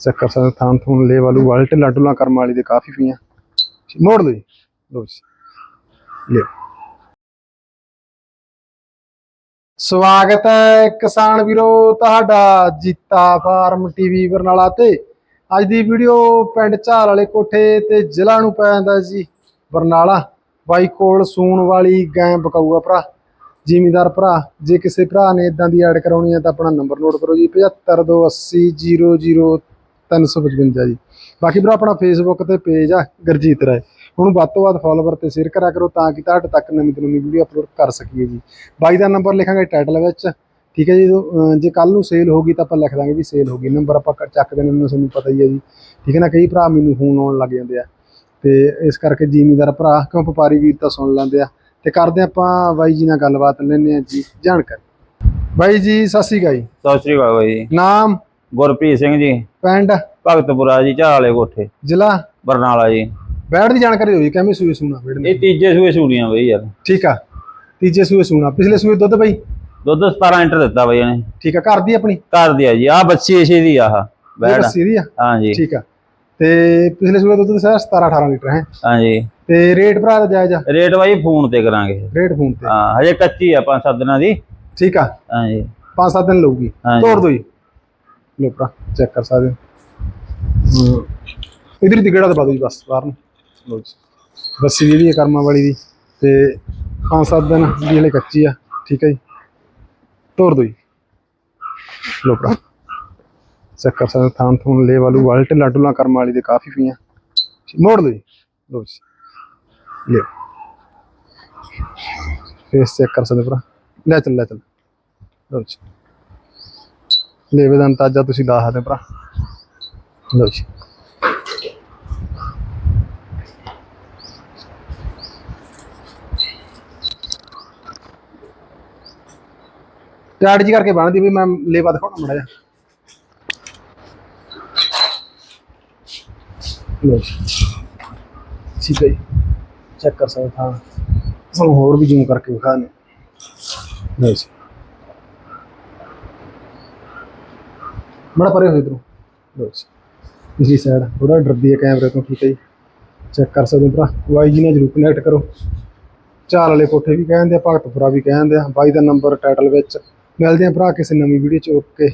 Check ਕਰ ਸਕਦੇ ਥਾਂ ਥੂਨ ਲੇ ਵਾਲੂ ਵਾਲੇ ਢਿੱਲਾ ਕਰਮ ਵਾਲੀ ਦੇ ਕਾਫੀ ਪਈਆਂ। ਮੋੜ ਲਓ ਜੀ ਲਓ ਜੀ। ਲਿਓ। ਸਵਾਗਤ ਹੈ ਕਿਸਾਨ ਵੀਰੋ, ਤੁਹਾਡਾ ਜੀਤਾ ਫਾਰਮ ਟੀਵੀ ਬਰਨਾਲਾ ਤੇ। ਅੱਜ ਦੀ ਵੀਡੀਓ ਪਿੰਡ ਝਾਲ ਵਾਲੇ ਕੋਠੇ ਤੇ ਜ਼ਿਲ੍ਹਾ ਨੂੰ ਪੈ ਜਾਂਦਾ ਜੀ, ਬਰਨਾਲਾ। ਬਾਈ ਕੋਲ ਸੂਣ ਵਾਲੀ ਗਾਂ ਬਕਾਊਆ ਭਰਾ, ਜ਼ਿਮੀਦਾਰ ਭਰਾ। ਜੇ ਕਿਸੇ ਭਰਾ ਨੇ ਇਦਾਂ ਦੀ ਐਡ ਕਰਾਉਣੀ ਹੈ ਤਾਂ ਆਪਣਾ ਨੰਬਰ ਨੋਟ ਕਰੋ ਜੀ 7528000355 ਜੀ। ਬਾਕੀ ਭਰਾ ਆਪਣਾ ਫੇਸਬੁੱਕ ਤੇ ਪੇਜ ਆ ਗਰਜੀਤ ਰਾਏ। ਉਹਨੂੰ ਵੱਧ ਤੋਂ ਵੱਧ ਫਾਲੋਵਰ ਤੇ ਸ਼ੇਅਰ ਕਰਿਆ ਕਰੋ ਤਾਂ ਕਿ ਤੁਹਾਡੇ ਤੱਕ ਨਵੀਂ ਤੋਂ ਨਵੀਂ ਵੀਡੀਓ ਅਪਲੋਡ ਕਰ ਸਕੀਏ ਜੀ। ਬਾਈ ਦਾ ਨੰਬਰ ਲਿਖਾਂਗੇ ਟਾਈਟਲ ਵਿੱਚ। ਠੀਕ ਹੈ ਜੀ ਜੇ ਕੱਲ ਨੂੰ ਸੇਲ ਹੋ ਗਈ ਤਾਂ ਆਪਾਂ ਲਿਖ ਦਾਂਗੇ ਵੀ ਸੇਲ ਹੋ ਗਈ। ਨੰਬਰ ਆਪਾਂ ਚੱਕ ਦੇਣੇ ਨੂੰ ਤੁਹਾਨੂੰ ਪਤਾ ਹੀ ਹੈ ਜੀ। ਠੀਕ ਹੈ ਨਾ ਕਈ ਭਰਾ ਮੈਨੂੰ ਫੋਨ ਆਉਣ ਲੱਗ ਜਾਂਦੇ ਆ। ਤੇ ਇਸ ਕਰਕੇ ਜ਼ਿਮੀਦਾਰ ਭਰਾ ਕਿਉਂ ਵਪਾਰੀ ਵੀਰ ਤਾਂ ਸੁਣ ਲੈਂਦੇ ਆ। ਤੇ ਕਰਦੇ ਆਪਾਂ ਬਾਈ ਜੀ ਨਾਲ ਗੱਲਬਾਤ ਲੈਣੇ ਆ ਜੀ ਜਾਣਕਾਰੀ। ਬਾਈ ਜੀ ਸਤਿ ਸ਼੍ਰੀ ਅਕਾਲ ਜੀ। ਸਤਿ ਸ੍ਰੀ ਅਕਾਲ ਬਾਈ ਨਾਮ? ਗੁਰਪ੍ਰੀਤ ਸਿੰਘ ਜੀ ਪਿੰਡ ਭਗਤਪੁਰਾ ਜੀ ਝਾਲੇ ਕੋਠੇ ਜ਼ਿਲ੍ਹਾ ਬਰਨਾਲਾ ਜੀ। ਬੈਠ ਦੀ ਜਾਣਕਾਰੀ ਜੀ ਕਿਵੇਂ ਸੂਏ ਸੂਣਾ ਬੈਠ ਇਹ ਤੀਜੇ ਸੂਏ ਸੂੜੀਆਂ ਬਈ ਯਾਰ। ਠੀਕ ਆ ਤੀਜੇ ਸੂਏ ਸੂਣਾ। ਪਿਛਲੇ ਸੂਏ ਦੁੱਧ ਬਾਈ? ਦੁੱਧ 17 ਲੀਟਰ ਦਿੱਤਾ ਬਈ ਇਹਨੇ। ਠੀਕ ਆ ਘਰ ਦੀ ਆਪਣੀ? ਘਰ ਦੀ ਆ ਜੀ ਆ ਬੱਚੀ ਇਸੇ ਦੀ ਆਹ ਬੈੜ ਲੱਸੀ ਦੀ ਆ? ਹਾਂ ਜੀ। ਠੀਕ ਆ। ਤੇ ਪਿਛਲੇ ਸੂਏ ਦੁੱਧ ਦੱਸਿਆ 17 18 ਲੀਟਰ ਹੈ? ਹਾਂ ਜੀ। ਤੇ ਰੇਟ ਭਰਾ ਦਾ ਜਾਇਜ਼ ਆ? ਰੇਟ ਬਾਈ ਫੋਨ ਤੇ ਕਰਾਂਗੇ। ਰੇਟ ਫੋਨ ਤੇ। ਹਾਂ ਹਜੇ ਕੱਚੀ ਆ ਪੰਜ ਸੱਤ ਦਿਨਾਂ ਦੀ। ਠੀਕ ਆ। ਹਾਂ ਜੀ। 5-7 ਦਿਨ ਲਊਗੀ। ਤੋੜ ਦੋ ਜੀ। ਲੋ ਚੈੱਕ ਕਰ ਸਕਦੇ ਹੋ। ਇਧਰ ਦੀ ਗੇੜਾ ਦਬਾ ਦਿਓ ਜੀ ਬਸ, ਬਾਹਰ ਨੂੰ। ਲੋ ਜੀ। ਬੱਸੀ ਜਿਹੜੀ ਹੈ ਕਰਮਾਂ ਵਾਲੀ ਦੀ। ਤੇ 5-7 ਦਿਨ ਦੀ ਹਲੇ ਕੱਚੀ ਆ। ਠੀਕ ਹੈ ਜੀ। ਤੋੜ ਦੋ ਜੀ। ਲੋ ਚੈੱਕ ਕਰ ਸਕਦੇ ਥਾਂ ਥੂਨ ਲੇ ਵਾਲੂ ਵਾਲੇ ਢਿੱਲਾ ਕਰਮ ਵਾਲੀ ਦੇ ਕਾਫੀ ਪਈਆਂ। ਮੋੜ ਦੋ ਜੀ। ਲੋ ਜੀ। ਲਿਓ। ਫੇਸ ਚੈੱਕ ਕਰ ਸਕਦੇ ਹੋ ਭਰਾ। ਲੈ ਚੱਲ ਲੈ ਚੱਲ। ਲਓ ਜੀ। ਲੇਵੇ ਦਾ ਅੰਤਾਜਾ ਤੁਸੀਂ ਲਾ ਸਕਦੇ ਭਰਾ। ਲਓ ਜੀ। ਟਾੜ ਜੀ ਕਰਕੇ ਬਣਦੀ ਵੀ ਮੈਂ ਲੇਵਾ ਦਿਖਾਉਣਾ ਮੜਾ ਜਾ ਲਓ ਠੀਕ ਹੈ ਜੀ ਚੈੱਕ ਕਰ ਸਕਦੇ ਹਾਂ। ਤੁਹਾਨੂੰ ਹੋਰ ਵੀ ਜ਼ੂਮ ਕਰਕੇ ਵਿਖਾ ਲਓ ਜੀ। ਬੜਾ ਪਰੇ ਹੋ ਇਧਰੋਂ। ਲਓ ਜੀ। ਪਿਛਲੀ ਸਾਈਡ ਥੋੜਾ ਡਰਦੀ ਹੈ ਕੈਮਰੇ ਤੋਂ, ਠੀਕ ਹੈ ਜੀ। ਚੈੱਕ ਕਰ ਸਕਦੇ ਹੋ ਭਰਾ। ਵਾਈ ਜੀ ਨਾਲ ਜਰੂਰ ਕਨੈਕਟ ਕਰੋ। ਚਾਲ ਵਾਲੇ ਕੋਠੇ ਵੀ ਕਹਿੰਦੇ ਆ, ਭਗਤਪੁਰਾ ਵੀ ਕਹਿੰਦੇ ਆ। ਬਾਈ ਦਾ ਨੰਬਰ ਟਾਈਟਲ ਵਿੱਚ। ਮਿਲਦੇ ਆ ਭਰਾ ਕਿਸੇ ਨਵੀਂ ਵੀਡੀਓ ਚ। ਓਕੇ